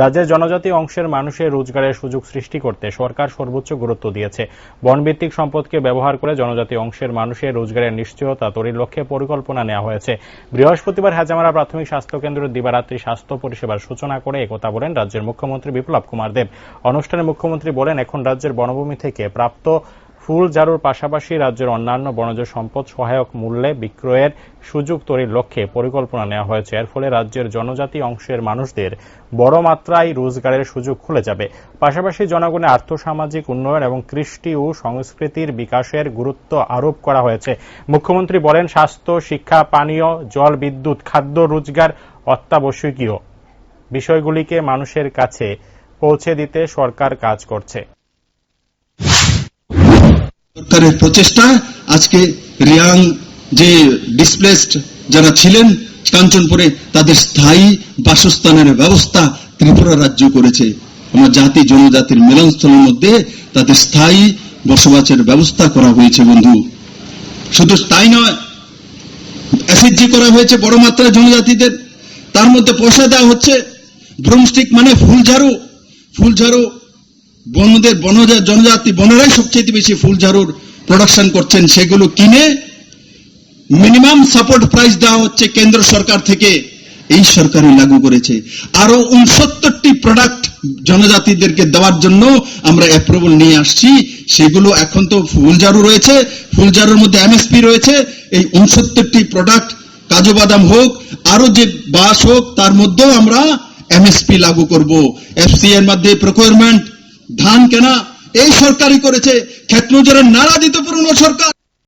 রাজ্যের জনজাতি অংশের মানুষের রোজগারের সুযোগ সৃষ্টি করতে সরকার সর্বোচ্চ গুরুত্ব দিয়েছে। বনভিত্তিক সম্পদকে ব্যবহার করে জনজাতি অংশের মানুষের রোজগারের নিশ্চয়তা তৈরির লক্ষ্যে পরিকল্পনা নেওয়া হয়েছে। বৃহস্পতিবার হাজামারা প্রাথমিক স্বাস্থ্য কেন্দ্রের দিবারাত্রি স্বাস্থ্য পরিষেবার সূচনা করে একথা বলেন রাজ্যের মুখ্যমন্ত্রী বিপ্লব কুমার দেব। অনুষ্ঠানে মুখ্যমন্ত্রী বলেন, এখন রাজ্যের বনভূমি থেকে প্রাপ্ত ফুল ঝাড়ুর পাশাপাশি রাজ্যের অন্যান্য বনজ সম্পদ সহায়ক মূল্যে বিক্রয়ের সুযোগ তৈরির লক্ষ্যে পরিকল্পনা নেওয়া হয়েছে। এর ফলে রাজ্যের জনজাতি অংশের মানুষদের বড় মাত্রায় রোজগারের সুযোগ খুলে যাবে। পাশাপাশি জনগণের আর্থসামাজিক উন্নয়ন এবং কৃষ্টি ও সংস্কৃতির বিকাশের গুরুত্ব আরোপ করা হয়েছে। মুখ্যমন্ত্রী বলেন, স্বাস্থ্য, শিক্ষা, পানীয়, জল, বিদ্যুৎ, খাদ্য, রোজগার, অত্যাবশ্যকীয় বিষয়গুলিকে মানুষের কাছে পৌঁছে দিতে সরকার কাজ করছে। সরকারের প্রচেষ্টা, আজকে রিয়াং যে ডিসপ্লেসড যারা ছিলেন, কাঞ্চনপুরে তাদের স্থায়ী বাসস্থানের ব্যবস্থা ত্রিপুরা রাজ্য করেছে। আমার জাতি, জনজাতির মিলনস্থলের মধ্যে তাদের স্থায়ী বসবাসের ব্যবস্থা করা হয়েছে, বন্ধু। শুধু তাই নয় অ্যাসিডজি করা হয়েছে বড় মাত্রায় জনজাতিদের। তার মধ্যে পয়সা দেওয়া হচ্ছে ব্রুমস্টিক মানে ফুলঝাড়ু। ফুলঝাড়ু বনদের বনজা জনজাতি বনরাই সবচেয়ে বেশি ফুলঝাড়ুর প্রোডাকশন করছেন, সেগুলো কিনে মিনিমাম সাপোর্ট প্রাইস দেওয়া হচ্ছে কেন্দ্র সরকার থেকে, এই সরকারই লাগু করেছে। আরও উনসত্তরটি প্রোডাক্ট জনজাতিদেরকে দেওয়ার জন্য আমরা অ্যাপ্রুভাল নিয়ে আসছি, সেগুলো এখন তো ফুলঝাড়ু রয়েছে ফুলঝাড়ুর মধ্যে এমএসপি রয়েছে, এই উনসত্তরটি প্রোডাক্ট কাজু বাদাম হোক আরও যে বাস হোক, তার মধ্যেও আমরা এমএসপি লাগু করব। এফসি এর মধ্যে প্রকিউরমেন্ট ধান কেনা এই সরকারই করেছে। ক্ষেত্রজোরের নাড়া দিতে পুরনো সরকার।